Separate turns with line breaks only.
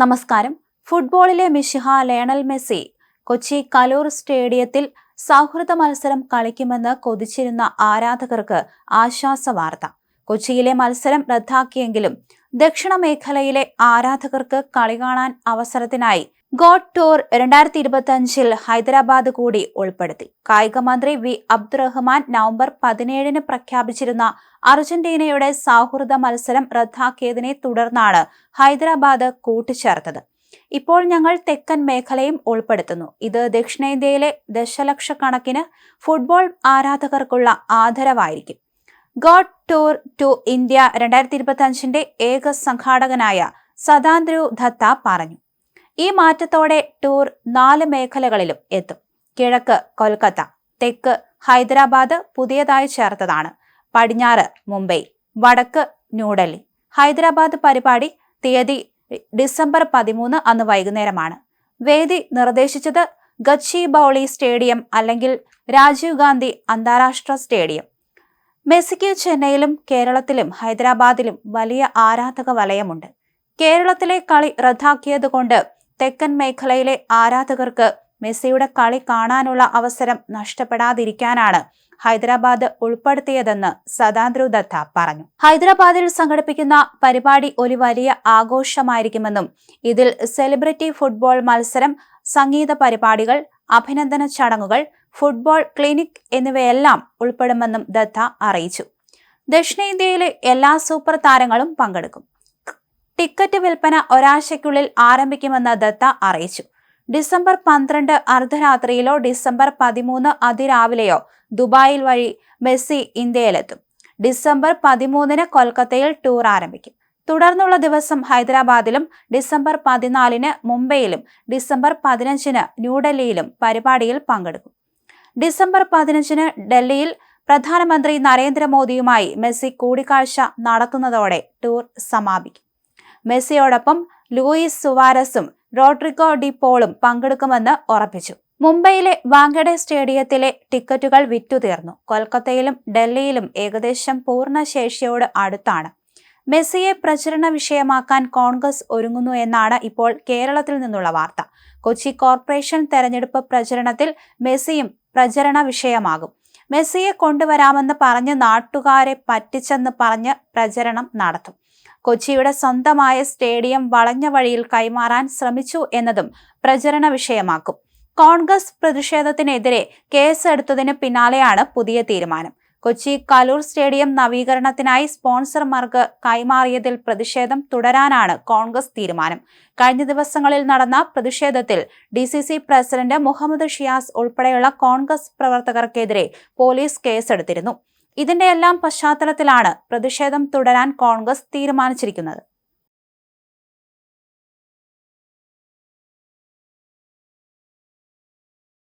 നമസ്കാരം. ഫുട്ബോളിലെ മിഷിഹ ലയണൽ മെസ്സി കൊച്ചി കലൂർ സ്റ്റേഡിയത്തിൽ സൗഹൃദ മത്സരം കളിക്കുമെന്ന് കൊതിച്ചിരുന്ന ആരാധകർക്ക് ആശ്വാസ വാർത്ത. കൊച്ചിയിലെ മത്സരം റദ്ദാക്കിയെങ്കിലും ദക്ഷിണ മേഖലയിലെ ആരാധകർക്ക് കളി കാണാൻ അവസരത്തിനായി ഗോഡ് ടൂർ രണ്ടായിരത്തി ഇരുപത്തി അഞ്ചിൽ ഹൈദരാബാദ് കൂടി ഉൾപ്പെടുത്തി. കായിക മന്ത്രി വി. അബ്ദുറഹ്മാൻ നവംബർ പതിനേഴിന് പ്രഖ്യാപിച്ചിരുന്ന അർജന്റീനയുടെ സൗഹൃദ മത്സരം റദ്ദാക്കിയതിനെ തുടർന്നാണ് ഹൈദരാബാദ് കൂട്ടിച്ചേർത്തത്. ഇപ്പോൾ ഞങ്ങൾ തെക്കൻ മേഖലയും ഉൾപ്പെടുത്തുന്നു. ഇത് ദക്ഷിണേന്ത്യയിലെ ദശലക്ഷക്കണക്കിന് ഫുട്ബോൾ ആരാധകർക്കുള്ള ആദരവായിരിക്കും. ഗോഡ് ടൂർ ടു ഇന്ത്യ രണ്ടായിരത്തി ഇരുപത്തി അഞ്ചിന്റെ ഏക സംഘാടകനായ സദാന്ദ്രു ദത്ത പറഞ്ഞു. ഈ മാറ്റത്തോടെ ടൂർ നാല് മേഖലകളിലും എത്തും. കിഴക്ക് കൊൽക്കത്ത തെക്ക് ഹൈദരാബാദ് പുതിയതായി ചേർത്തതാണ്. പടിഞ്ഞാറ് മുംബൈ വടക്ക് ന്യൂഡൽഹി. ഹൈദരാബാദ് പരിപാടി തീയതി ഡിസംബർ പതിമൂന്ന് അന്ന് വൈകുന്നേരമാണ്. വേദി നിർദ്ദേശിച്ചത് ഗച്ചി ബൗളി സ്റ്റേഡിയം അല്ലെങ്കിൽ രാജീവ് ഗാന്ധി അന്താരാഷ്ട്ര സ്റ്റേഡിയം. മെസ്സിക്ക് ചെന്നൈയിലും കേരളത്തിലും ഹൈദരാബാദിലും വലിയ ആരാധക വലയമുണ്ട് കേരളത്തിലെ കളി റദ്ദാക്കിയതുകൊണ്ട് തെക്കൻ മേഖലയിലെ ആരാധകർക്ക് മെസ്സിയുടെ കളി കാണാനുള്ള അവസരം നഷ്ടപ്പെടാതിരിക്കാനാണ് ഹൈദരാബാദ് ഉൾപ്പെടുത്തിയതെന്ന് സദാന്ദ്രു ദത്ത പറഞ്ഞു. ഹൈദരാബാദിൽ സംഘടിപ്പിക്കുന്ന പരിപാടി ഒരു വലിയ ആഘോഷമായിരിക്കുമെന്നും ഇതിൽ സെലിബ്രിറ്റി ഫുട്ബോൾ മത്സരം സംഗീത പരിപാടികൾ അഭിനന്ദന ചടങ്ങുകൾ ഫുട്ബോൾ ക്ലിനിക് എന്നിവയെല്ലാം ഉൾപ്പെടുമെന്നും ദത്ത അറിയിച്ചു. ദക്ഷിണേന്ത്യയിലെ എല്ലാ സൂപ്പർ താരങ്ങളും പങ്കെടുക്കും. ടിക്കറ്റ് വിൽപ്പന ഒരാഴ്ചയ്ക്കുള്ളിൽ ആരംഭിക്കുമെന്ന് ദത്ത അറിയിച്ചു. ഡിസംബർ പന്ത്രണ്ട് അർദ്ധരാത്രിയിലോ ഡിസംബർ പതിമൂന്ന് അതിരാവിലെയോ ദുബായിൽ വഴി മെസ്സി ഇന്ത്യയിലെത്തും. ഡിസംബർ പതിമൂന്നിന് കൊൽക്കത്തയിൽ ടൂർ ആരംഭിക്കും. തുടർന്നുള്ള ദിവസം ഹൈദരാബാദിലും ഡിസംബർ പതിനാലിന് മുംബൈയിലും ഡിസംബർ പതിനഞ്ചിന് ന്യൂഡൽഹിയിലും പരിപാടിയിൽ പങ്കെടുക്കും. ഡിസംബർ പതിനഞ്ചിന് ഡൽഹിയിൽ പ്രധാനമന്ത്രി നരേന്ദ്രമോദിയുമായി മെസ്സി കൂടിക്കാഴ്ച നടത്തുന്നതോടെ ടൂർ സമാപിക്കും. മെസ്സിയോടൊപ്പം ലൂയിസ് സുവാരസും റോഡ്രിഗോ ഡി പോളും പങ്കെടുക്കുമെന്ന് ഉറപ്പിച്ചു. മുംബൈയിലെ വാങ്കഡെ സ്റ്റേഡിയത്തിലെ ടിക്കറ്റുകൾ വിറ്റുതീർന്നു. കൊൽക്കത്തയിലും ഡൽഹിയിലും ഏകദേശം പൂർണ ശേഷിയോട് അടുത്താണ്. മെസ്സിയെ പ്രചരണ വിഷയമാക്കാൻ കോൺഗ്രസ് ഒരുങ്ങുന്നു എന്നാണ് ഇപ്പോൾ കേരളത്തിൽ നിന്നുള്ള വാർത്ത. കൊച്ചി കോർപ്പറേഷൻ തെരഞ്ഞെടുപ്പ് പ്രചരണത്തിൽ മെസ്സിയും പ്രചരണ വിഷയമാകും. മെസ്സിയെ കൊണ്ടുവരാമെന്ന് പറഞ്ഞ് നാട്ടുകാരെ പറ്റിച്ചെന്ന് പറഞ്ഞ് പ്രചരണം നടത്തും. കൊച്ചിയുടെ സ്വന്തമായ സ്റ്റേഡിയം വളഞ്ഞ വഴിയിൽ കൈമാറാൻ ശ്രമിച്ചു എന്നതും പ്രചരണ വിഷയമാക്കും. കോൺഗ്രസ് പ്രതിഷേധത്തിനെതിരെ കേസെടുത്തതിന് പിന്നാലെയാണ് പുതിയ തീരുമാനം. കൊച്ചി കലൂർ സ്റ്റേഡിയം നവീകരണത്തിനായി സ്പോൺസർമാർക്ക് കൈമാറിയതിൽ പ്രതിഷേധം തുടരാനാണ് കോൺഗ്രസ് തീരുമാനം. കഴിഞ്ഞ ദിവസങ്ങളിൽ നടന്ന പ്രതിഷേധത്തിൽ ഡി പ്രസിഡന്റ് മുഹമ്മദ് ഷിയാസ് ഉൾപ്പെടെയുള്ള കോൺഗ്രസ് പ്രവർത്തകർക്കെതിരെ പോലീസ് കേസെടുത്തിരുന്നു. ഇതിന്റെ എല്ലാം പശ്ചാത്തലത്തിലാണ് പ്രതിഷേധം തുടരാൻ കോൺഗ്രസ് തീരുമാനിച്ചിരിക്കുന്നത്.